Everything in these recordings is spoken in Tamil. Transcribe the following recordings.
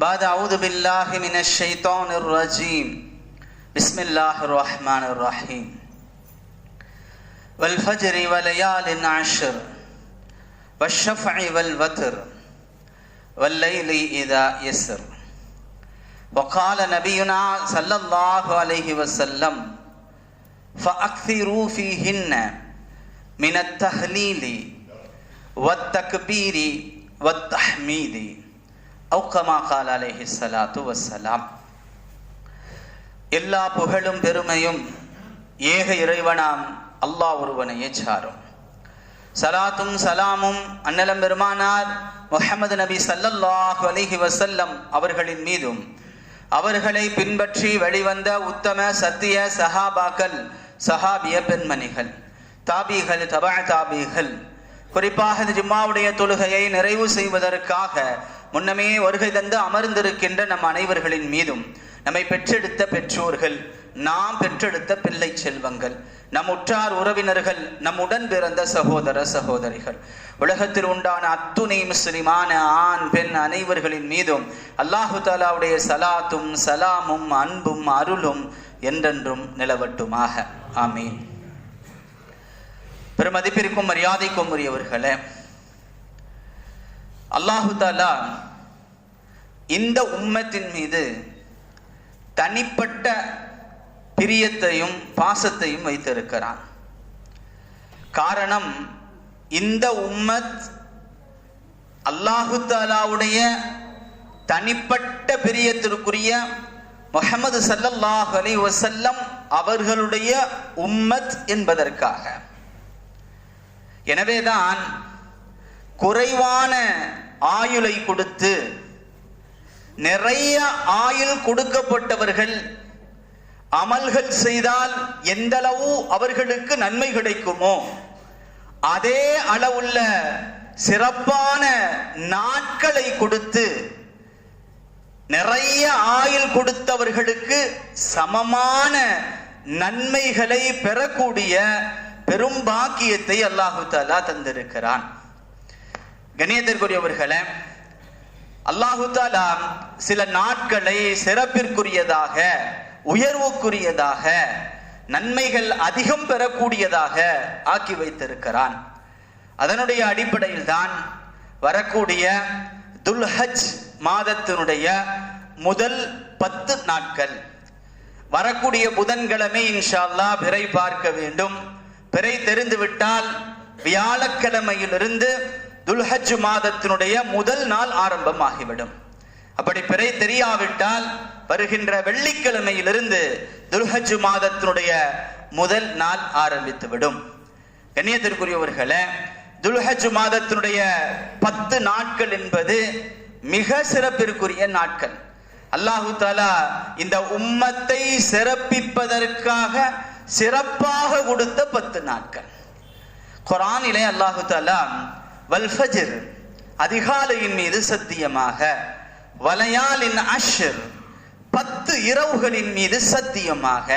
بعد أعوذ بالله من الشيطان الرجيم. بسم الله الرحمن الرحيم. والفجر وليال عشر والشفع والوتر والليل إذا يسر. وقال نبينا صلى الله عليه وسلم فأكثروا فيهن من التهليل والتكبير والتحميد. எல்லா புகழும் பெருமையும் ஏக இறைவனாம் அல்லாஹ் ஒருவனையே சாரும். சலாத்தும் சலாமும் அன்னலம் பெருமானார் முகமது நபி சல்லல்லாஹ் அலிஹி வசல்லம் அவர்களின் மீதும். அவர்களை பின்பற்றி வெளிவந்த உத்தம சத்திய சஹாபாக்கள் சஹாபிய பெண்மணிகள் தாபிகள் தபா தாபிகள். குறிப்பாக ஜிம்மாவுடைய தொழுகையை நிறைவு செய்வதற்காக முன்னமே வருகை தந்து அமர்ந்திருக்கின்ற நம் அனைவர்களின் மீதும் நம்மை பெற்றெடுத்த பெற்றோர்கள் நாம் பெற்றெடுத்த பிள்ளை செல்வங்கள் நம் உற்றார் உறவினர்கள் நம் உடன் பிறந்த சகோதர சகோதரிகள். உலகத்தில் உண்டான அத்துணை முஸ்லிமான ஆண் பெண் அனைவர்களின் மீதும் அல்லாஹு தாலாவுடைய சலாத்தும் சலாமும் அன்பும் அருளும் என்றென்றும் நிலவட்டுமாக. ஆமீன். பெருமதிப்பிற்கும் மரியாதைக்கும் உரியவர்களே அல்லாஹு தாலா இந்த உம்மத்தின் மீது தனிப்பட்ட பிரியத்தையும் பாசத்தையும் வைத்திருக்கிறான். காரணம் இந்த உம்மத் அல்லாஹு தாலாவுடைய தனிப்பட்ட பிரியத்திற்குரிய முகமது சல்லல்லாஹ் அலி வசல்லம் அவர்களுடைய உம்மத் என்பதற்காக. எனவேதான் குறைவான ஆயுளை கொடுத்து நிறைய ஆயுள் கொடுக்கப்பட்டவர்கள் அமல்கள் செய்தால் எந்தளவு அவர்களுக்கு நன்மை கிடைக்குமோ அதே அளவுள்ள சிறப்பான நாட்களை கொடுத்து நிறைய ஆயுள் கொடுத்தவர்களுக்கு சமமான நன்மைகளை பெறக்கூடிய பெரும் பாக்கியத்தை அல்லாஹு தாலா தந்திருக்கிறான். கணியத்திற்குரியவர்களே அல்லாஹுதாலா சில நாட்களை சிறப்பிற்குரியதாக உயர்வுக்குரியதாக நன்மைகள் அதிகம் பெறக்கூடியதாக ஆக்கி வைத்திருக்கிறான். அதனுடைய அடிப்படையில் தான் வரக்கூடிய துல்ஹஜ் மாதத்தினுடைய முதல் பத்து நாட்கள். வரக்கூடிய புதன்கிழமை இன்ஷால்லா பிறை பார்க்க வேண்டும். பிறை தெரிந்துவிட்டால் வியாழக்கிழமையிலிருந்து துல்ஹஜ் மாதத்தினுடைய முதல் நாள் ஆரம்பமாகிவிடும். அப்படி பிறை தெரியாவிட்டால் வருகின்ற வெள்ளிக்கிழமையிலிருந்து துல்ஹஜ் மாதத்தினுடைய முதல் நாள் ஆரம்பித்துவிடும். கண்ணியத்திற்குரியவர்களே துல்ஹஜ் மாதத்தினுடைய பத்து நாட்கள் என்பது மிக சிறப்பிற்குரிய நாட்கள். அல்லாஹு தாலா இந்த உம்மத்தை சிறப்பிப்பதற்காக சிறப்பாக கொடுத்த பத்து நாட்கள். குரானிலே அல்லாஹு தாலா வல்ஃபஜர் அதிகாலையின் மீது சத்தியமாக. வலையாலின் அஷர் பத்து இரவுகளின் மீது சத்தியமாக.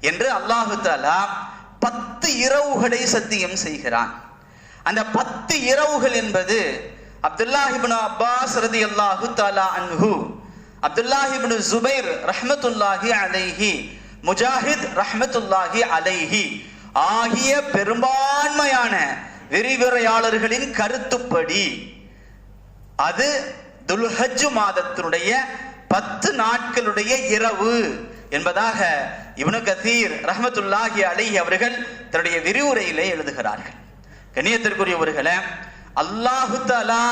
என்று அல்லாஹு தாலா பத்து இரவுகளை சத்தியம் செய்கிறான். அந்த பத்து இரவுகள் என்பது அப்துல்லாஹிபின் அப்பாஸ் ரதி அல்லாஹு தாலா அன்ஹு அப்துல்லாஹிபின் ஜுபைர் ரஹமத்துல்லாஹி அலைஹி முஜாஹித் ரஹமத்துல்லாஹி அலைஹி ஆகிய பெரும்பான்மையான விரிவுரையாளர்களின் கருத்துப்படி அது துல்ஹஜ் மாதத்தினுடைய பத்து நாட்களுடைய இரவு என்பதாக இவனு கசீர் ரஹமத்துல்லாஹி அலி அவர்கள் தன்னுடைய விரிவுரையிலே எழுதுகிறார்கள். கண்ணியத்திற்குரியவர்களே அல்லாஹு தலா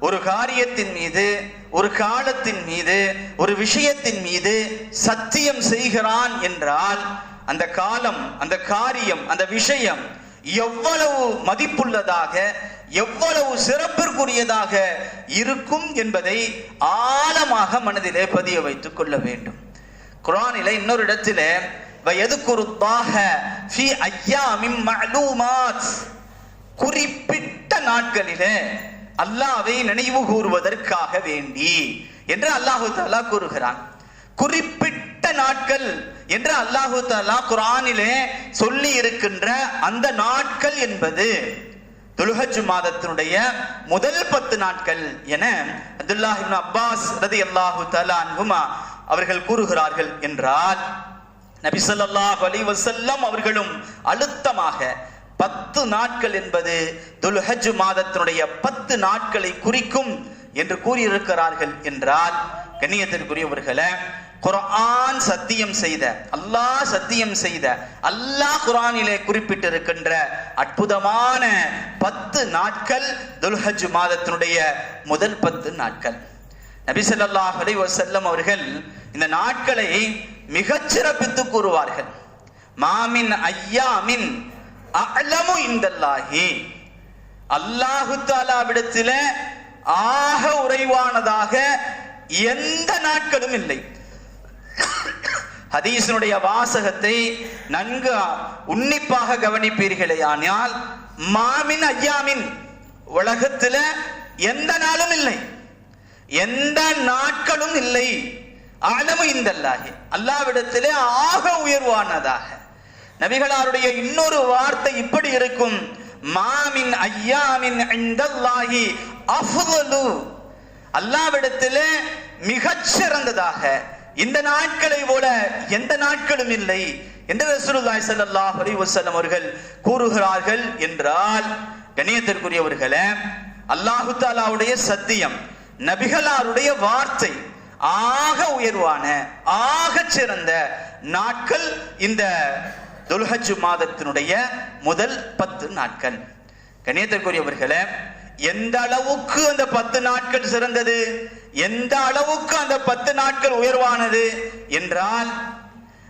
ஒரு காரியத்தின் மீது ஒரு காலத்தின் மீது ஒரு விஷயத்தின் மீது சத்தியம் செய்கிறான் என்றால் அந்த காலம் அந்த காரியம் அந்த விஷயம் எவ்வளவு மதிப்புள்ளதாக எவ்வளவு சிறப்பிற்குரியதாக இருக்கும் என்பதை ஆழமாக மனதிலே பதிய வைத்துக் கொள்ள வேண்டும். குரானில இன்னொரு இடத்துல வயதுக்குருத்தாக ஃபி குறிப்பிட்ட நாட்களிலே அல்லாவை நினைவு கூறுவதற்காக வேண்டி என்று அல்லாஹு தாலா கூறுகிறான். குறிப்பிட்ட நாட்கள் என்று அல்லாஹு தாலா குரானிலே சொல்லி இருக்கின்ற அந்த நாட்கள் என்பது துலுஹஜு மாதத்தினுடைய முதல் பத்து நாட்கள் என அப்துல்லாஹ் அப்பாஸ் ரதி அல்லாஹு தலா அன்புமா அவர்கள் கூறுகிறார்கள் என்றால் நபி ஸல்லல்லாஹு அலைஹி அவர்களும் அழுத்தமாக பத்து நாட்கள் என்பது துல்ஹஜ் மாதத்தினுடைய பத்து நாட்களை குறிக்கும் என்று கூறியிருக்கிறார்கள் என்றால் கண்ணியத்திற்குரியவர்களை குர்ஆன் சத்தியம் செய்த அல்லாஹ் சத்தியம் செய்த அல்லாஹ் குரானிலே குறிப்பிட்டிருக்கின்ற அற்புதமான பத்து நாட்கள் துல்ஹஜ் மாதத்தினுடைய முதல் பத்து நாட்கள். நபிசல்லாஹ் ஸல்லல்லாஹு அலைஹி அவர்கள் இந்த நாட்களை மிகச் சிறப்பித்து கூறுவார்கள். மாமின் ஐயாமின் அலமு இந்தல்லாஹி அல்லாஹு தாலாவிடத்தில ஆக உறைவானதாக எந்த நாட்களும் இல்லை. ஹதீஸினுடைய வாசகத்தை நன்கு உன்னிப்பாக கவனிப்பீர்களே ஆனால் மாமின் ஐயாமின் உலகத்துல எந்த நாளும் இல்லை. எந்த நாட்களும் இல்லை. அளவு இந்த அல்லாஹி அல்லாவிடத்திலே ஆக உயர்வானதாக. நபிகளாருடைய இன்னொரு வார்த்தை இப்படி இருக்கும். மாமின் ஐயாமின் இந்தல்லாஹி அஃதலு. அல்லாவிடத்திலே மிகச்சிறந்ததாக. சிறந்ததாக இந்த நாட்களை போல எந்த நாட்களும் இல்லை என்று ரசூலுல்லாஹி ஸல்லல்லாஹு அலைஹி வஸல்லம் அவர்கள் கூறுகிறார்கள் என்றால் கணியத்திற்குரியவர்களே அல்லாஹு தாலாவுடைய சத்தியம் நபிகளாருடைய வார்த்தை ஆக உயர்வான ஆக சிறந்த நாட்கள் இந்த துல்ஹஜ் மாதத்தினுடைய முதல் பத்து நாட்கள். கணியத்திற்குரியவர்களே எந்த அளவுக்கு அந்த பத்து நாட்கள் சிறந்தது? எந்த அளவுக்கு அந்த பத்து நாட்கள் உயர்வானது? என்றால்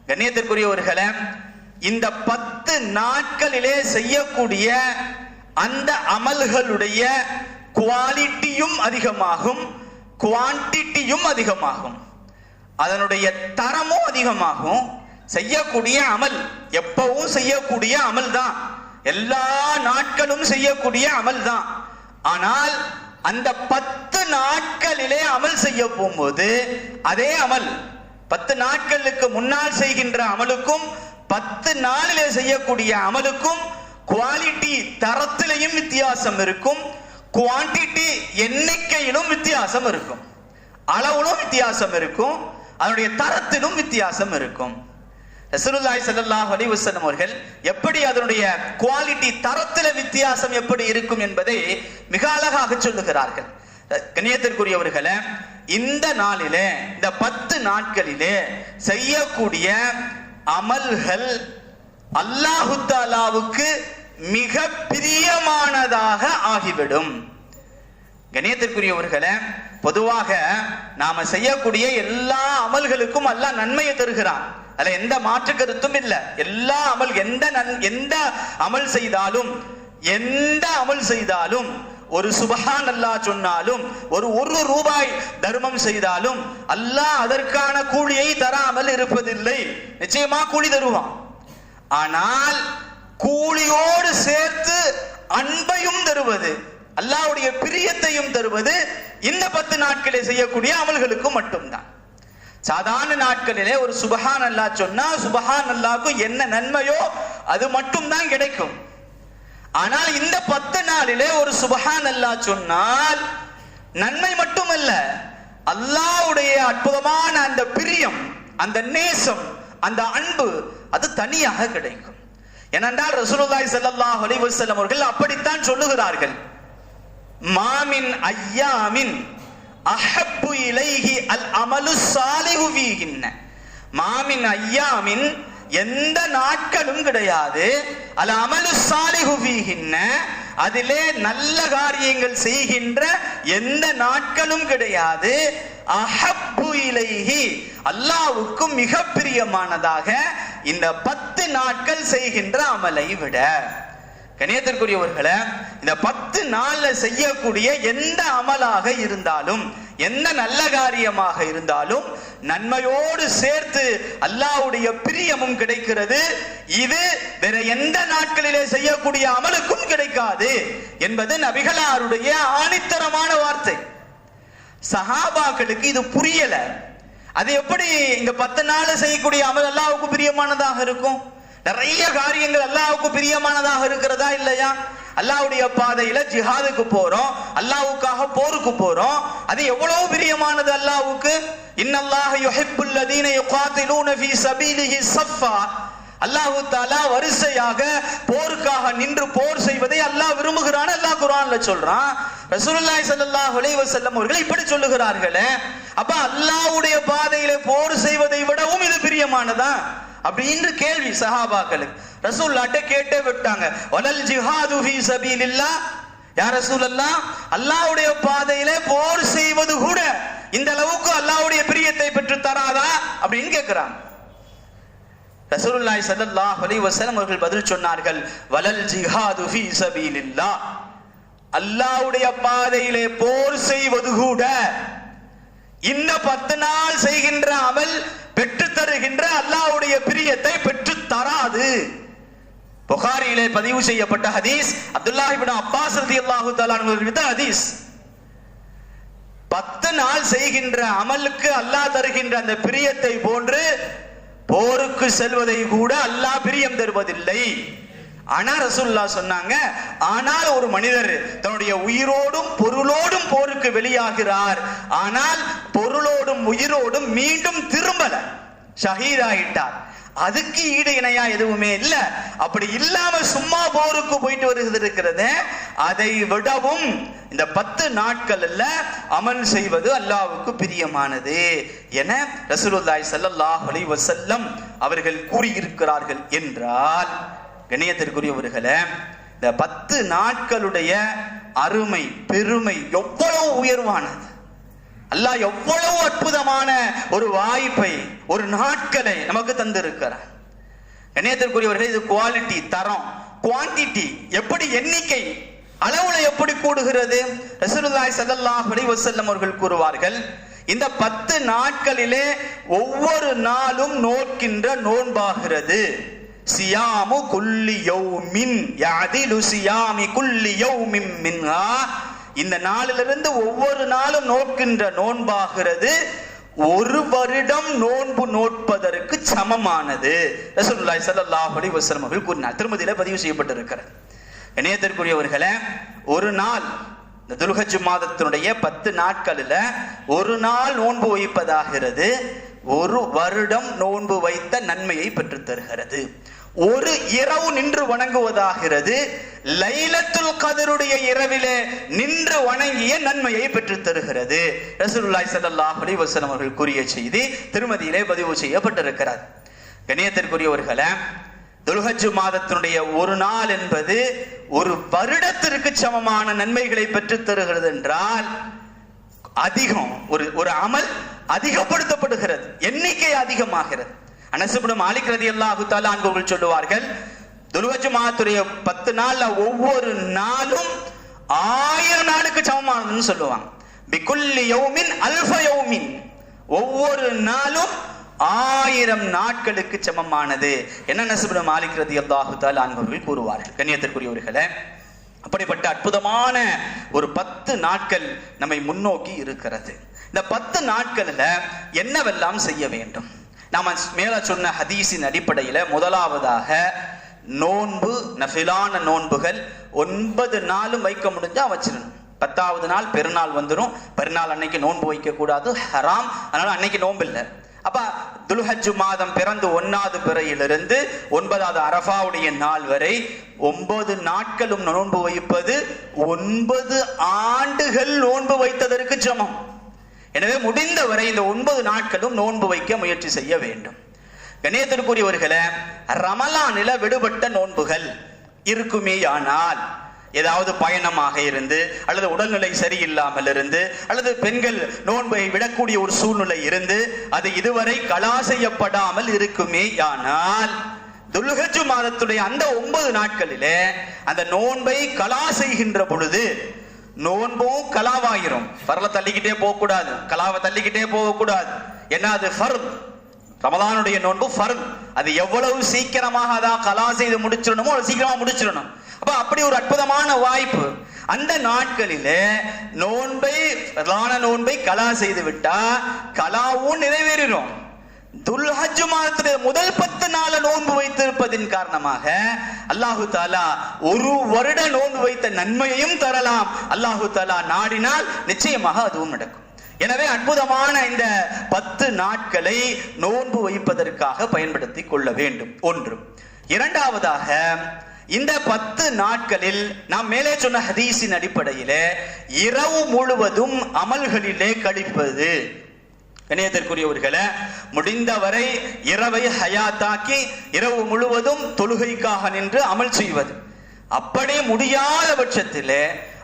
கண்ணியத்திற்குரியவர்களே இந்த பத்து நாட்களிலே செய்யக்கூடிய அந்த அமல்களுடைய குவாலிட்டியும் அதிகமாகும் குவான்டிட்டியும் அதிகமாகும். அதனுடைய தரமும் அதிகமாகும். செய்யக்கூடிய அமல் எப்பவும் செய்யக்கூடிய அமல் தான் எல்லா நாட்களும் செய்யக்கூடிய அமல் தான் ஆனால் அந்த பத்து நாட்களிலே அமல் செய்ய போகும்போது அதே அமல் பத்து நாட்களுக்கு முன்னால் செய்கின்ற அமலுக்கும் பத்து நாளிலே செய்யக்கூடிய அமலுக்கும் குவாலிட்டி தரத்திலையும் வித்தியாசம் இருக்கும் குவான்டிட்டி எண்ணிக்கையிலும் வித்தியாசம் இருக்கும். அளவிலும் வித்தியாசம் இருக்கும் அதனுடைய தரத்திலும் வித்தியாசம் இருக்கும். ரசூலுல்லாஹி ஸல்லல்லாஹு அலைஹி வஸல்லம் அவர்கள் எப்படி அதனுடைய குவாலிட்டி தரத்துல வித்தியாசம் எப்படி இருக்கும் என்பதை மிக அழகாக சொல்லுகிறார்கள். கண்ணியத்திற்குரியவர்களே இந்த நாளிலே இந்த பத்து நாட்களிலே செய்யக்கூடிய அமல்கள் அல்லாஹு தாலாவுக்கு மிக பிரியமானதாக ஆகிவிடும். கணியத்திற்குரியவர்களே பொதுவாக நாம செய்யக்கூடிய எல்லா அமல்களுக்கும் அல்லாஹ் நன்மையை தருகிறான். அதுல எந்த மாற்று கருத்தும் இல்லை. எல்லா அமல் எந்த நன் எந்த அமல் செய்தாலும் எந்த அமல் செய்தாலும் ஒரு சுபஹான் அல்லா சொன்னாலும் ஒரு ஒரு ரூபாய் தர்மம் செய்தாலும் அல்லாஹ் அதற்கான கூலியை தராமல் இருப்பதில்லை. நிச்சயமா கூலி தருவான். ஆனால் கூலியோடு சேர்த்து அன்பையும் தருவது அல்லாவுடைய பிரியத்தையும் தருவது இந்த பத்து நாட்களை செய்யக்கூடிய அமல்களுக்கு மட்டும்தான். சாதாரண நாட்களிலே ஒரு சுபஹான் அல்லா சொன்னா சுபஹான் அல்லாக்கும் என்ன நன்மையோ அது மட்டும் தான் கிடைக்கும். ஆனால் இந்த பத்து நாளிலே ஒரு சுபஹான் அல்லா சொன்னால் நன்மை மட்டுமல்ல. அல்லாஹ்வுடைய அற்புதமான அந்த பிரியம் அந்த நேசம் அந்த அன்பு அது தனியாக கிடைக்கும். ஏனென்றால் ரசூலுல்லாஹி ஸல்லல்லாஹு அலைஹி வஸல்லம் அவர்கள் அப்படித்தான் சொல்லுகிறார்கள். மாமின் ஐயாமின் அஹப்பு இலைஹி அல் அமலு சாலிஹு ஃபீஹின்ன மாமின் ஐயாமின் எந்த நாட்களும் கிடையாது. அல் அமலு சாலிஹு அதிலே நல்ல காரியங்கள் செய்கின்ற எந்த நாட்களும் கிடையாது. அஹப்பு இலைஹி அல்லாவுக்கும் மிக பிரியமானதாக இந்த பத்து நாட்கள் செய்கின்ற அமலை விட. கணியத்திற்குரியவர்களே இந்த பத்து நாள்ல செய்யக்கூடிய எந்த அமலாக இருந்தாலும் எந்த நல்ல காரியமாக இருந்தாலும் நன்மையோடு சேர்த்து அல்லாவுடைய பிரியமும் கிடைக்கிறது. இது வேற எந்த நாட்களிலே செய்யக்கூடிய அமலுக்கும் கிடைக்காது என்பது நபிகளாருடைய ஆணித்தரமான வார்த்தை. சஹாபாக்களுக்கு இது புரியல. அது எப்படி இங்க பத்து நாள் செய்யக்கூடிய அமல் அல்லாவுக்கு பிரியமானதாக இருக்கும்? நிறைய காரியங்கள் அல்லாவுக்கு பிரியமானதாக இருக்கிறதா இல்லையா? அல்லாவுடைய பாதையில ஜிஹாதுக்கு போறோம் அல்லாவுக்காக போருக்கு போறோம். அது எவ்வளவு பிரியமானது அல்லாவுக்கு? இன்னல்லாஹ யுஹிப்புல் லதீன யுகாத்திலூன ஃபீ சபீலிஹி ஸஃபா அல்லாஹு தாலா வரிசையாக போருக்காக நின்று போர் செய்வதை அல்லாஹ் விரும்புகிறான் அல்லாஹ் குரான்ல சொல்றான். ரசூலுல்லாஹி ஸல்லல்லாஹு அலைஹி வஸல்லம் அவர்கள் இப்படி சொல்லுகிறார்களே அப்ப அல்லாஹ்வுடைய பாதையிலே போர் செய்வதை விடவும் இது பிரியமானதா? அப்படின்னு கேள்வி சஹாபாக்களுக்கு. ரசூல்லாட்ட கேட்டே விட்டாங்க. வலல் ஜிஹாது ஃபீ சபீலில்லாஹ். யா ரசூலல்லாஹ் அல்லாஹ்வுடைய பாதையிலே போர் செய்வது கூட இந்த அளவுக்கு அல்லாஹ்வுடைய பிரியத்தை பெற்று தராதா அப்படின்னு கேட்கிறாங்க ரசூலுல்லாஹி ஸல்லல்லாஹு அலைஹி வஸல்லம் அவர்கள் பதில் சொன்னார்கள் வலல் ஜிஹாது ஃபி சபீலில்லா அல்லாஹ்வுடைய பாதையிலே போர் செய்வது கூட இந்த பத்து நாள் செய்கின்ற அமல் பெற்று தருகின்ற அல்லாஹ்வுடைய பிரியத்தை பெற்று தராது. புகாரியிலே பதிவு செய்யப்பட்ட ஹதீஸ் அப்துல்லாஹ் அப்பாஸ் ரதி அல்லாஹு அன்ஹு ஹதீஸ். பத்து நாள் செய்கின்ற அமலுக்கு அல்லாஹ் தருகின்ற அந்த பிரியத்தை போன்று போருக்கு செல்வதை கூட அல்லாஹ் பிரியம் தருவதில்லை. ஆனா ரசூல்லா சொன்னாங்க ஆனால் ஒரு மனிதர் தன்னுடைய உயிரோடும் பொருளோடும் போருக்கு வெளியாகிறார். ஆனால் பொருளோடும் உயிரோடும் மீண்டும் திரும்பல. ஷஹீதாயிட்டார். அதுக்கு ஈடு இணையா எதுவுமே இல்ல. அப்படி இல்லாம சும்மா போருக்கு போயிட்டு வருகிறது இருக்கிறது அதை விடவும் இந்த பத்து நாட்கள்ல அமல் செய்வது அல்லாவுக்கு பிரியமானது என ரசூலுல்லாய் சல்லாஹ் அலி வசல்லம் அவர்கள் கூறியிருக்கிறார்கள் என்றால் கண்ணியத்திற்குரியவர்களே இந்த பத்து நாட்களுடைய அருமை பெருமை எவ்வளவு உயர்வானது. அல்லாஹ் எவ்வளவு அற்புதமான ஒரு வாய்ப்பை ஒரு நாட்களை நமக்கு தந்திருக்கிறார் கண்ணியத்திற்குரியவர்கள் இது குவாலிட்டி தரம் குவான்டிட்டி எப்படி எண்ணிக்கை அளவுல எப்படி கூடுகிறது? ரசூலுல்லாஹி ஸல்லல்லாஹு அலைஹி வஸல்லம் அவர்கள் கூறுவார்கள் இந்த பத்து நாட்களிலே ஒவ்வொரு நாளும் நோக்கின்ற நோன்பாகிறது. சியாமு குல்லி யௌமின் யாதிலு சியாமி குல்லி யௌமின் மின்ஹா. இந்த நாளிலிருந்து ஒவ்வொரு நாளும் நோக்கின்ற நோன்பாகிறது. ஒரு வருடம் நோன்பு நோட்பதற்கு சமமானது. ரசூலுல்லாஹி ஸல்லல்லாஹு அலைஹி வஸல்லம் அவர்கள் கூறினார். திருமதியில பதிவு செய்யப்பட்டிருக்கிறது. இணையத்திற்குரியவர்களே ஒரு நாள் இந்த துல்ஹஜ் மாதத்தினுடைய பத்து நாட்களில் ஒரு நாள் நோன்பு வைப்பதாகிறது. ஒரு வருடம் நோன்பு வைத்த நன்மையை பெற்று தருகிறது ஒரு இரவு நின்று வணங்குவதாகிறது. லைலத்துல் கதருடைய இரவிலே நின்று வணங்கிய நன்மையை பெற்றுத் தருகிறது ரசூலுல்லாஹி ஸல்லல்லாஹு அலைஹி வஸல்லம் அவர்கள் கூறிய செய்தி திருமதியிலே பதிவு செய்யப்பட்டிருக்கிறார். கணியத்திற்குரியவர்களே துல்ஹஜ் மாதத்தினுடைய ஒரு நாள் என்பது ஒரு வருடத்திற்கு சமமான நன்மைகளை பெற்றுத் தருகிறது என்றால் அதிகம் ஒரு ஒரு அமல் அதிகப்படுத்தப்படுகிறது எண்ணிக்கை அதிகமாகிறது. அனசுபுடு மாலிக் ரதி அல்லாஹு தாலா சொல்லுவார்கள் துல்ஹஜ் மாதத்துடைய பத்து நாள்ல ஒவ்வொரு நாளும் ஆயிரம் நாளுக்கு சமமானதுன்னு சொல்லுவாங்க. பிகுல்லி யௌமின் அல்ஃப யௌமின். ஒவ்வொரு நாளும் ஆயிரம் நாட்களுக்கு சமமானது. என்ன நசுபுட மாலிக் ரதி அல்லாஹு தாலா அன்பர்கள் கூறுவார்கள்? கண்ணியத்திற்குரியவர்களை அப்படிப்பட்ட அற்புதமான ஒரு பத்து நாட்கள் நம்மை முன்னோக்கி இருக்கிறது. இந்த பத்து நாட்களில் என்னவெல்லாம் செய்ய வேண்டும்? நாம மேல சொன்ன ஹதீஸின் அடிப்படையில் முதலாவதாக நோன்பு நஃபிலான நோன்புகள் ஒன்பது நாளும் வைக்க முடிஞ்சா வச்சிடணும் பத்தாவது நாள் பெருநாள் வந்துடும் பெருநாள் அன்னைக்கு நோன்பு வைக்க கூடாது ஹராம். அதனால அன்னைக்கு நோன்பு இல்லை அப்ப துல்ஹஜ் மாதம் பிறந்து ஒன்னாவது பிறையிலிருந்து ஒன்பதாவது அரஃபாவுடைய நாள் வரை ஒன்பது நாட்களும் நோன்பு வைப்பது ஒன்பது ஆண்டுகள் நோன்பு வைத்ததற்கு சமம் எனவே முடிந்தவரை இந்த ஒன்பது நாட்களும் நோன்பு வைக்க முயற்சி செய்ய வேண்டும். கணேசத்திற்குரியவர்களே ரமலானில விடுபட்ட நோன்புகள் இருக்குமேயானால் ஏதாவது பயணமாக இருந்து அல்லது உடல்நிலை சரியில்லாமல் இருந்து அல்லது பெண்கள் நோன்பை விடக்கூடிய ஒரு சூழ்நிலை இருந்து அது இதுவரை கலா செய்யப்படாமல் இருக்குமே ஆனால் துல்ஹஜ் மாதத்துடைய அந்த ஒன்பது நாட்களிலே அந்த நோன்பை கலா செய்கின்ற பொழுது நோன்பும் கலாவாயிரும். பரல தள்ளிக்கிட்டே போக கூடாது கலாவை தள்ளிக்கிட்டே போக கூடாது ஏன்னா அது ஃபர்த். ரமதானுடைய நோன்பு ஃபர்த். அது எவ்வளவு சீக்கிரமாக அதான் கலா செய்து முடிச்சிடணுமோ அவ்வளவு சீக்கிரமா முடிச்சிடணும். அப்ப அப்படி ஒரு அற்புதமான வாய்ப்பு. அந்த நாட்களில நோன்பை பிரதான நோன்பை கலா செய்து விட்டா கலாவும் நிறைவேறிடும் துல்ஹஜ் மாதத்துடைய முதல் பத்து நாள நோன்பு வைத்திருப்பதின் காரணமாக அல்லாஹு தாலா ஒரு வருட நோன்பு வைத்த நன்மையையும் தரலாம். அல்லாஹு தாலா நாடினால் நிச்சயமாக அதுவும் நடக்கும். எனவே அற்புதமான இந்த பத்து நாட்களை நோன்பு வைப்பதற்காக பயன்படுத்தி கொள்ள வேண்டும். ஒன்று. இரண்டாவதாக இந்த பத்து நாட்களில் நாம் மேலே சொன்ன ஹதீஸின் அடிப்படையில் இரவு முழுவதும் அமல்களிலே கழிப்பது. இணையத்திற்குரியவர்களை முடிந்தவரை இரவை ஹயாத்தாக்கி இரவு முழுவதும் தொழுகைக்காக நின்று அமல் செய்வது. அப்படி முடியாத பட்சத்தில்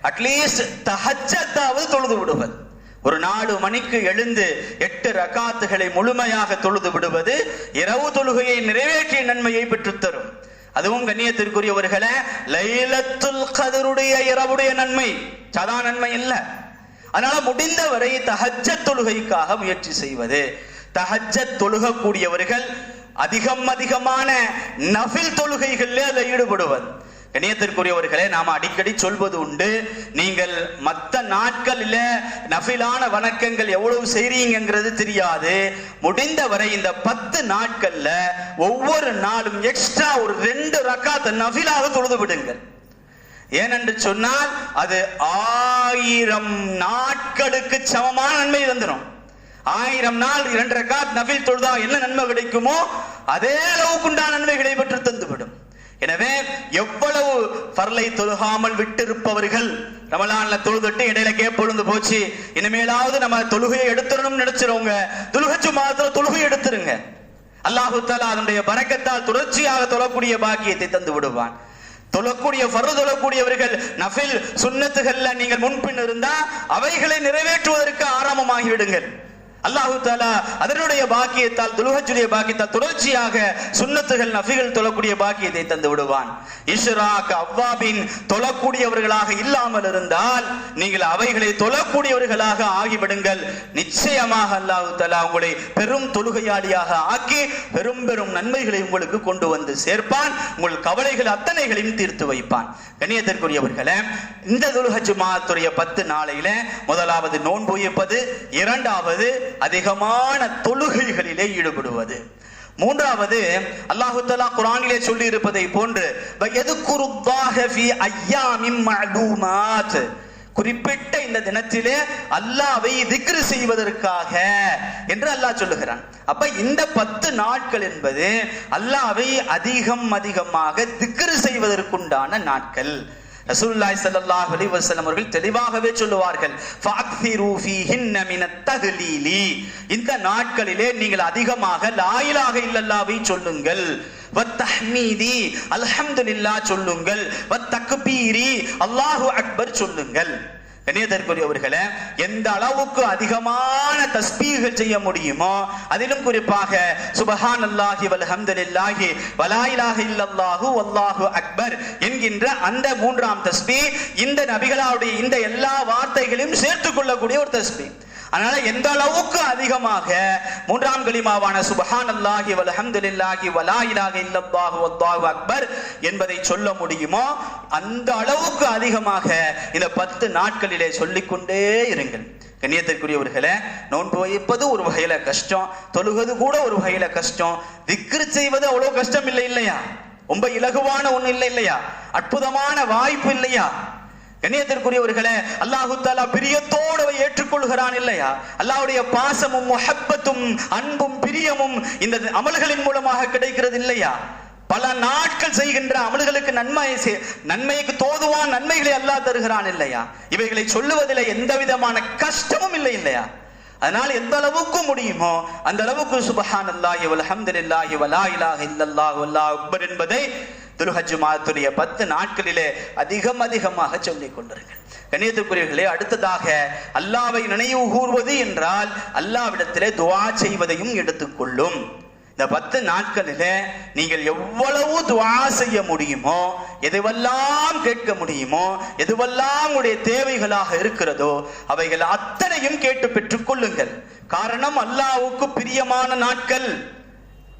அட்லீஸ்ட் தகச்சத்தாவது தொழுது விடுவது. ஒரு நாலு மணிக்கு எழுந்து எட்டு ரகாத்துகளை முழுமையாக தொழுது விடுவது இரவு தொழுகையை நிறைவேற்றிய நன்மையை பெற்றுத்தரும். அதுவும் கண்ணியத்திற்குரியவர்களே லைலத்துல் கதருடைய இரவுடைய நன்மை. சதா நன்மை இல்லை. அதனால முடிந்தவரை தஹஜ தொழுகைக்காக முயற்சி செய்வது. தஹஜ தொழுகக்கூடியவர்கள் அதிகம் அதிகமான நஃபில் தொழுகைகளில் அதில் ஈடுபடுவது இணையத்திற்குரியவர்களே நாம் அடிக்கடி சொல்வது உண்டு நீங்கள் மற்ற நாட்களில் நஃபிலான வணக்கங்கள் எவ்வளவு செய்றீங்கிறது தெரியாது. முடிந்தவரை இந்த பத்து நாட்கள்ல ஒவ்வொரு நாளும் எக்ஸ்ட்ரா ஒரு ரெண்டு ரக்காத்த நஃபிலாக தொழுது விடுங்கள். ஏனென்று சொன்னால் அது ஆயிரம் நாட்களுக்கு சமமான நன்மை தந்துடும் ஆயிரம் நாள் இரண்டு காத் நபில் தொழுதா என்ன நன்மை கிடைக்குமோ அதே அளவுக்குண்டான நன்மைகளை பெற்று தந்துவிடும் எனவே எவ்வளவு பரலை தொழுகாமல் விட்டிருப்பவர்கள் ரமலான்ல தொழுதுட்டு இடையில கேப் பொழுது போச்சு. இனிமேலாவது நம்ம தொழுகையை எடுத்துடணும்னு நினைச்சிருவங்க தொழுகச்சு மாதத்துல தொழுகை எடுத்துருங்க. அல்லாஹு தாலா அதனுடைய பறக்கத்தால் தொடர்ச்சியாக தொழக்கூடிய பாக்கியத்தை தந்து விடுவான். தொழக்கூடிய பரு தொழக்கூடியவர்கள் நஃபில் சுண்ணத்துகள்ல நீங்கள் முன்பின் இருந்தா அவைகளை நிறைவேற்றுவதற்கு ஆரம்பமாகி விடுங்கள் அல்லாஹு தாலா அதனுடைய பாக்கியத்தால் துலுஹஜுடைய பாக்கியத்தால் தொடர்ச்சியாக சுண்ணத்துகள் நஃபிகள் தொழக்கூடிய பாக்கியத்தை தந்து விடுவான். இஷ்ராக் அவ்வாபின் தொழக்கூடியவர்களாக இல்லாமல் இருந்தால் நீங்கள் அவைகளை தொழக்கூடியவர்களாக ஆகிவிடுங்கள். நிச்சயமாக அல்லாஹு தாலா உங்களை பெரும் தொழுகையாளியாக ஆக்கி பெரும் பெரும் நன்மைகளை உங்களுக்கு கொண்டு வந்து சேர்ப்பான். உங்கள் கவலைகள் அத்தனைகளையும் தீர்த்து வைப்பான். கண்ணியத்திற்குரியவர்களே இந்த துலுஹஜ் மாதத்துடைய பத்து நாளையில முதலாவது நோன்பு வைப்பது இரண்டாவது அதிகமான தொழுகைகளிலே ஈடுபடுவது. மூன்றாவது அல்லாஹு தலா குரானிலே சொல்லி இருப்பதை போன்று குறிப்பிட்ட இந்த தினத்திலே அல்லாவை திக்ரு செய்வதற்காக என்று அல்லாஹ் சொல்லுகிறான். அப்ப இந்த பத்து நாட்கள் என்பது அல்லாவை அதிகம் அதிகமாக திக்ரு செய்வதற்குண்டான நாட்கள். ரசூலுல்லாஹி ஸல்லல்லாஹு அலைஹி வஸல்லம் அவர்கள் தெளிவாகவே சொல்லுவார்கள் ஃபஅக்ஸிரு ஃபீஹின்ன மினத் தஹ்லீலி. இந்த நாட்களிலே நீங்கள் அதிகமாக லாயிலாக இல்லல்லாவை இல்லல்லாஹ்வை சொல்லுங்கள். வத்தஹ்மீதி அல்ஹம்துலில்லாஹ் சொல்லுங்கள். வத்தக்பீரி அல்லாஹு அக்பர் சொல்லுங்கள். கண்ணியத்திற்குரியவர்களே எந்த அளவுக்கு அதிகமான தஸ்பீகள் செய்ய முடியுமோ அதிலும் குறிப்பாக சுபஹான் அல்லாஹி வல்ஹம்துலில்லாஹி வலா வலாயிலாக இல்லல்லாஹு வல்லாஹு அக்பர் என்கின்ற அந்த மூன்றாம் தஸ்பி இந்த நபிகளாவுடைய இந்த எல்லா வார்த்தைகளையும் சேர்த்துக் கொள்ளக்கூடிய ஒரு தஸ்பி. அதனால எந்த அளவுக்கு அதிகமாக மூன்றாம் கலிமாவான சுபஹான் அல்லாஹி வல்ஹம்துலில்லாஹி வலா இலாஹ இல்லல்லாஹு வல்லாஹு அக்பர் என்பதை சொல்ல முடியுமோ அந்த அளவுக்கு அதிகமாக இந்த பத்து நாட்களிலே சொல்லிக்கொண்டே இருங்கள். கண்ணியத்திற்குரியவர்களே நோன்பு வைப்பது ஒரு வகையில கஷ்டம் தொழுவது கூட ஒரு வகையில கஷ்டம் திக்ரு செய்வது அவ்வளவு கஷ்டம் இல்லை இல்லையா? ரொம்ப இலகுவான ஒண்ணு இல்லை இல்லையா? அற்புதமான வாய்ப்பு இல்லையா? கண்ணியத்திற்குரியவர்களே அல்லாஹு தாலா பிரியத்தோடு அவை ஏற்றுக்கொள்கிறான் இல்லையா? அல்லாவுடைய பாசமும் முஹப்பத்தும் அன்பும் பிரியமும் இந்த அமல்களின் மூலமாக கிடைக்கிறது இல்லையா? பல நாட்கள் செய்கின்ற அமல்களுக்கு நன்மை செய்- நன்மைக்கு தோதுவான் நன்மைகளை அல்லாஹ் தருகிறான் இல்லையா? இவைகளை சொல்லுவதில் எந்த விதமான கஷ்டமும் இல்லை இல்லையா? அதனால் எந்த அளவுக்கு முடியுமோ அந்த அளவுக்கு சுபஹான் அல்லாஹி வல்ஹம்துலில்லாஹி வலா இலாஹ இல்லல்லாஹு வல்லாஹு அக்பர் என்பதை துல்ஹஜ் மாதத்துடைய பத்து நாட்களிலே அதிகம் அதிகமாக சொல்லிக் கொண்டிருங்கள் கணியத்துக்குரியவர்களே அடுத்ததாக அல்லாவை நினைவு கூறுவது என்றால் அல்லாவிடத்திலே துவா செய்வதையும் எடுத்துக்கொள்ளும். இந்த பத்து நாட்களில நீங்கள் எவ்வளவு துவா செய்ய முடியுமோ எதுவெல்லாம் கேட்க முடியுமோ எதுவெல்லாம் உடைய தேவைகளாக இருக்கிறதோ அவைகள் அத்தனையும் கேட்டு பெற்றுக் கொள்ளுங்கள். காரணம் அல்லாவுக்கு பிரியமான நாட்கள்.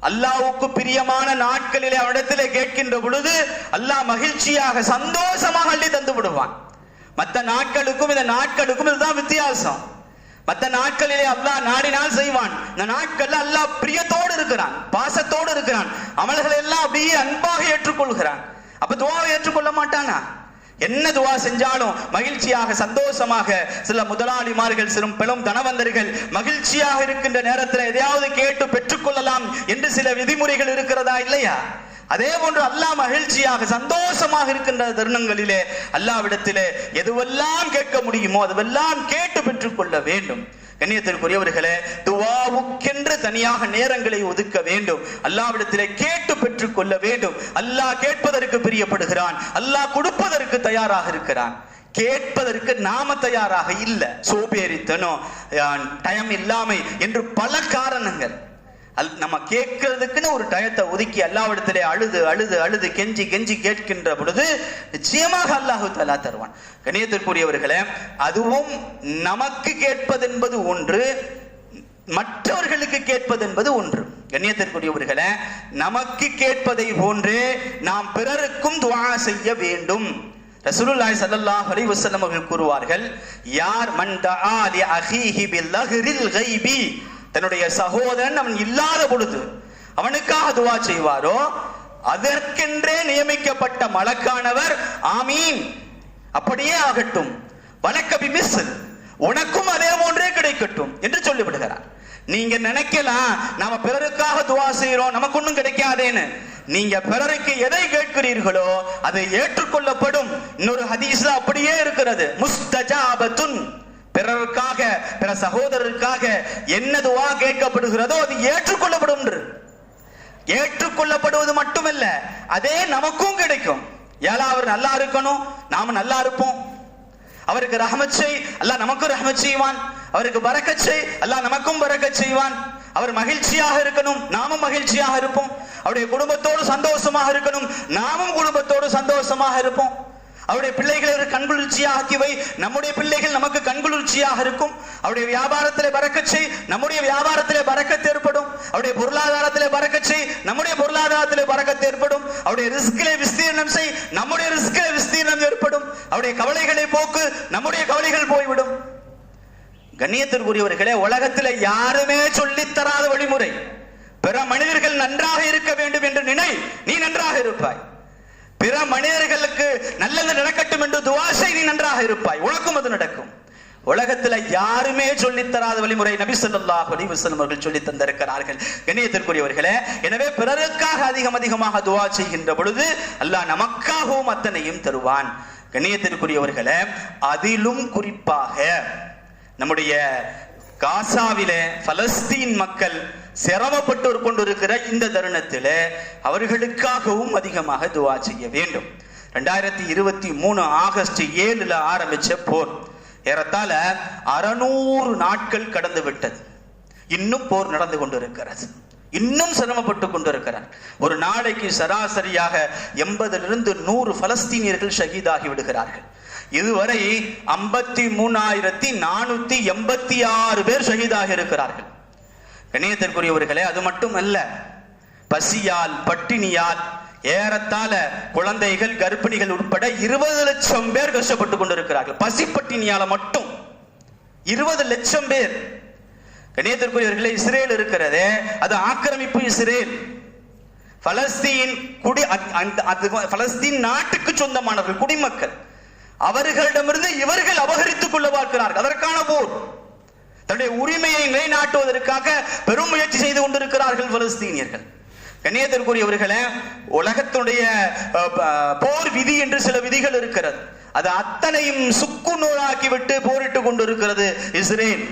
அல்லாவுக்கு பிரியமான நாட்களிலே அவனிடத்திலே கேட்கின்ற பொழுது அல்லாஹ் மகிழ்ச்சியாக சந்தோஷமாக அள்ளி தந்து விடுவான். மற்ற நாட்களுக்கும் இந்த நாட்களுக்கும் இதுதான் வித்தியாசம். மற்ற நாட்களிலே அல்லாஹ் நாடினால் செய்வான். இந்த நாட்கள்ல அல்லாஹ் பிரியத்தோடு இருக்கிறான் பாசத்தோடு இருக்கிறான். அமல்களை எல்லாம் அப்படியே அன்பாக ஏற்றுக்கொள்கிறான். அப்ப துவாவை ஏற்றுக்கொள்ள மாட்டானா? என்ன துவா செஞ்சாலும் மகிழ்ச்சியாக சந்தோஷமாக சில முதலாளிமார்கள் சில பெரும் தனவந்தர்கள் மகிழ்ச்சியாக இருக்கின்ற நேரத்தில் எதையாவது கேட்டு பெற்றுக்கொள்ளலாம் என்று சில விதிமுறைகள் இருக்கிறதா இல்லையா? அதே போன்று அல்லாஹ் மகிழ்ச்சியாக சந்தோஷமாக இருக்கின்ற தருணங்களிலே அல்லாவிடத்திலே எதுவெல்லாம் கேட்க முடியுமோ அதுவெல்லாம் கேட்டு பெற்றுக்கொள்ள வேண்டும். கண்ணியத்திற்குரியவர்களே துவாவுக்கென்று தனியாக நேரங்களை ஒதுக்க வேண்டும். அல்லாவிடத்திலே கேட்டு பெற்றுக் கொள்ள வேண்டும். அல்லாஹ் கேட்பதற்கு பிரியப்படுகிறான். அல்லாஹ் கொடுப்பதற்கு தயாராக இருக்கிறான். கேட்பதற்கு நாம தயாராக இல்லை. சோபேறித்தனம் டைம் இல்லாமை என்று பல காரணங்கள். அல் நம்ம கேட்கறதுக்குன்னு ஒரு டயத்தை ஒதுக்கி அல்லாவிடத்திலே அழுது அழுது அழுது கெஞ்சி கெஞ்சி கேட்கின்ற பொழுது நிச்சயமாக அல்லாஹு தலா தருவான். கணியத்திற்குரியவர்களே அதுவும் நமக்கு கேட்பது என்பது ஒன்று மற்றவர்களுக்கு கேட்பது என்பது ஒன்று. கண்ணியத்திற்குரியவர்களே நமக்கு கேட்பதை போன்றே நாம் பிறருக்கும் துவா செய்ய வேண்டும். ரசூலுல்லாஹி ஸல்லல்லாஹு அலைஹி வஸல்லம் அவர்கள் கூறுவார்கள் யார் மன் தஆ லி அஹீஹி பில்லஹ்ரில் கைபி? தன்னுடைய சகோதரன் அவன் இல்லாத பொழுது அவனுக்காக துவா செய்வாரோ? அதற்கென்றே நியமிக்கப்பட்ட மலக்கானவர் ஆமீன். அப்படியே ஆகட்டும். வழக்கபி மிஸ். உனக்கும் அதே போன்றே கிடைக்கட்டும் என்று சொல்லிவிடுகிறார். நீங்க நினைக்கலாம் நாம பிறருக்காக துவா செய்யறோம் நமக்கு ஒன்றும் கிடைக்காதேன்னு. நீங்க பிறருக்கு எதை கேட்கிறீர்களோ அதை ஏற்றுக்கொள்ளப்படும். இன்னொரு ஹதீஸ்ல அப்படியே இருக்கிறது. முஸ்தஜாபத்துன். பிறருக்காக பிற சகோதரருக்காக என்ன துவா கேட்கப்படுகிறதோ அது ஏற்றுக்கொள்ளப்படும் என்று. ஏற்றுக்கொள்ளப்படுவது மட்டுமல்ல அதே நமக்கும் கிடைக்கும். ஏழா அவர் நல்லா இருக்கணும் நாம நல்லா இருப்போம். அவருக்கு ரஹமத் செய் நமக்கும் ரஹமத் செய்வான். அவருக்கு பரக்கத் செய் நமக்கும் பறக்க செய்வான். அவர் மகிழ்ச்சியாக இருக்கணும் நாமும் மகிழ்ச்சியாக இருப்போம். அவருடைய குடும்பத்தோடு சந்தோஷமாக இருக்கணும் நாமும் குடும்பத்தோடு சந்தோஷமாக இருப்போம். அவருடைய பிள்ளைகளை ஒரு கண்குளிர்ச்சியாக ஆக்கி வை. நம்முடைய பிள்ளைகள் நமக்கு கண்குளிர்ச்சியாக இருக்கும். அவருடைய வியாபாரத்திலே பறக்கச்சை நம்முடைய வியாபாரத்திலே பறக்கத்து ஏற்படும் அவருடைய பொருளாதாரத்திலே பறக்கச்சை நம்முடைய பொருளாதாரத்திலே பறக்கத்து ஏற்படும் அவருடைய ரிஸ்கிலே விஸ்தீர்ணம் செய். நம்முடைய ரிஸ்கிலே விஸ்தீர்ணம் ஏற்படும். அவருடைய கவலைகளை போக்கு. நம்முடைய கவலைகள் போய்விடும். கண்ணியத்திற்குரியவர்களே உலகத்தில் யாருமே சொல்லித் தராத வழிமுறை. பிற மனிதர்கள் நன்றாக இருக்க வேண்டும் என்று நினை. நீ நன்றாக இருப்பாய். பிற மனிதர்களுக்கு நல்லது நடக்கட்டும் என்று துவாசை நீ நன்றாக இருப்பாய். உனக்கும் அது நடக்கும். உலகத்துல யாருமே சொல்லித் தராத வழிமுறை நபி ஸல்லல்லாஹு அவர்கள் சொல்லி தந்திருக்கிறார்கள். கண்ணியத்திற்குரியவர்களே எனவே பிறருக்காக அதிகம் அதிகமாக துவா செய்கின்ற பொழுது அல்லாஹ் நமக்காகவும் அத்தனையும் தருவான். கண்ணியத்திற்குரியவர்களே அதிலும் குறிப்பாக நம்முடைய காசாவில பலஸ்தீன் மக்கள் சிரமப்பட்டு கொண்டிருக்கிற இந்த தருணத்தில் அவர்களுக்காகவும் அதிகமாக துவா செய்ய வேண்டும். ரெண்டாயிரத்தி இருபத்தி மூணு ஆகஸ்ட் ஏழுல ஆரம்பிச்ச போர். ஏறத்தாழ அறநூறு நாட்கள் கடந்து விட்டது. இன்னும் போர் நடந்து கொண்டிருக்கிறது. இன்னும் சிரமப்பட்டு கொண்டிருக்கிறார். ஒரு நாளைக்கு சராசரியாக எண்பதிலிருந்து நூறு பலஸ்தீனியர்கள் ஷஹீதாகி விடுகிறார்கள். இதுவரை ஐம்பத்தி மூணாயிரத்தி நானூத்தி எண்பத்தி ஆறு பேர் ஷஹீதாக இருக்கிறார்கள். கணியத்திற்குரியவர்களே அது மட்டும் அல்ல பசியால் பட்டினியால் ஏறத்தாழ குழந்தைகள் கர்ப்பிணிகள் உட்பட இருபது லட்சம் பேர் கஷ்டப்பட்டு கொண்டிருக்கிறார்கள். பசி பட்டினியால மட்டும் இருபது லட்சம் பேர். கணியத்திற்குரியவர்களே இஸ்ரேல் இருக்கிறதே அது ஆக்கிரமிப்பு இஸ்ரேல். பலஸ்தீன் குடி அது பலஸ்தீன் நாட்டுக்கு சொந்தமானவர்கள் குடிமக்கள். அவர்களிடமிருந்து இவர்கள் அபகரித்துக் கொள்ள பார்க்கிறார்கள். அதற்கான போர். தன்னுடைய உரிமையை நிலைநாட்டுவதற்காக பெரும் முயற்சி செய்து கொண்டிருக்கிறார்கள் பலஸ்தீனியர்கள். கண்ணியத்திற்குரியவர்களே உலகத்துடைய போர் விதி என்று சில விதிகள் இருக்கிறது. அது அத்தனையும் சுக்கு நூலாக்கிவிட்டு போரிட்டு கொண்டிருக்கிறது இஸ்ரேல்.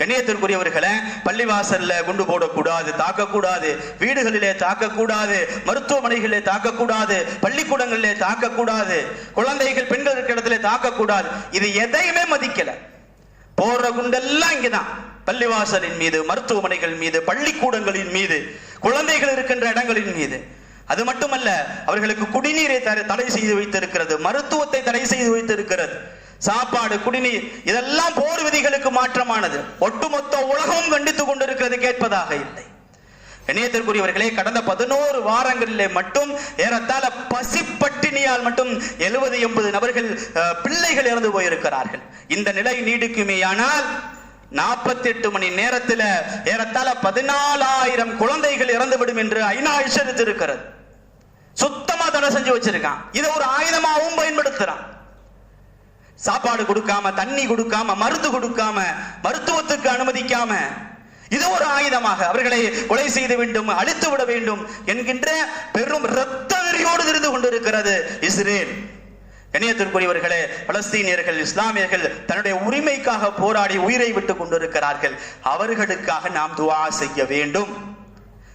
கண்ணியத்திற்குரியவர்களே பள்ளிவாசல்ல குண்டு போடக்கூடாது தாக்கக்கூடாது வீடுகளிலே தாக்கக்கூடாது மருத்துவமனைகளிலே தாக்கக்கூடாது பள்ளிக்கூடங்களிலே தாக்கக்கூடாது குழந்தைகள் பெண்கள் இருக்கிற இடத்துல தாக்கக்கூடாது. இது எதையுமே மதிக்கலை. போற குண்டெல்லாம் இங்கதான். பள்ளிவாசலின் மீது மருத்துவமனைகள் மீது பள்ளிக்கூடங்களின் மீது குழந்தைகள் இருக்கின்ற இடங்களின் மீது. அது மட்டுமல்ல அவர்களுக்கு குடிநீரை தடை தடை செய்து வைத்திருக்கிறது. மருத்துவத்தை தடை செய்து வைத்திருக்கிறது. சாப்பாடு குடிநீர் இதெல்லாம் போர் விதிகளுக்கு மாற்றமானது. ஒட்டுமொத்த உலகம் கண்டித்துக் கொண்டிருக்கிறது கேட்பதாக இல்லை. இணையத்திற்குரியவர்களே கடந்த பதினோரு வாரங்களிலே மட்டும் ஏறத்தாழ பசிப்பட்டினியால் மட்டும் எழுபது எண்பது நபர்கள் பிள்ளைகள் இறந்து போயிருக்கிறார்கள். இந்த நிலை நீடிக்குமேயானால் நாற்பத்தி எட்டு மணி நேரத்தில் ஏறத்தாழ பதினாலாயிரம் குழந்தைகள் இறந்துவிடும் என்று ஐநா எச்சரித்திருக்கிறது சுத்தமா தடை செஞ்சு வச்சிருக்கான். இதை ஒரு ஆயுதமாகவும் பயன்படுத்துறான். சாப்பாடு கொடுக்காம தண்ணி கொடுக்காம மருந்து கொடுக்காம மருத்துவத்துக்கு அனுமதிக்காம இது ஒரு ஆயுதமாக அவர்களை கொலை செய்து வேண்டும் அழித்து விட வேண்டும் என்கின்ற பெரும் இரத்த வெறியோடு இருந்து கொண்டிருக்கிறது இஸ்ரேல். இணையத்திற்குரியவர்களே பலஸ்தீனியர்கள் இஸ்லாமியர்கள் தன்னுடைய உரிமைக்காக போராடி உயிரை விட்டுக் கொண்டிருக்கிறார்கள். அவர்களுக்காக நாம் துவா செய்ய வேண்டும்.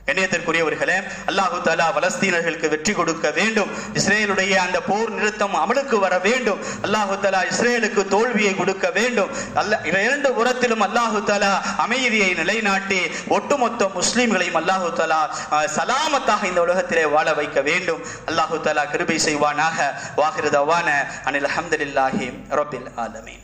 இணையத்திற்குரியவர்களே அல்லாஹு தாலா பலஸ்தீனர்களுக்கு வெற்றி கொடுக்க வேண்டும். இஸ்ரேலுடைய அந்த போர் நிறுத்தம் அமலுக்கு வர வேண்டும். அல்லாஹு தாலா இஸ்ரேலுக்கு தோல்வியை கொடுக்க வேண்டும். அல்ல இரண்டு புறத்திலும் அல்லாஹு தாலா அமைதியை நிலைநாட்டி ஒட்டுமொத்த முஸ்லிம்களையும் அல்லாஹு தாலா அஹ், சலாமத்தாக இந்த உலகத்திலே வாழ வைக்க வேண்டும். அல்லாஹு தாலா கிருபை செய்வானாக. வாகிருதவான அனில் அஹமதுல்லாஹி ரபில் ஆலமீன்.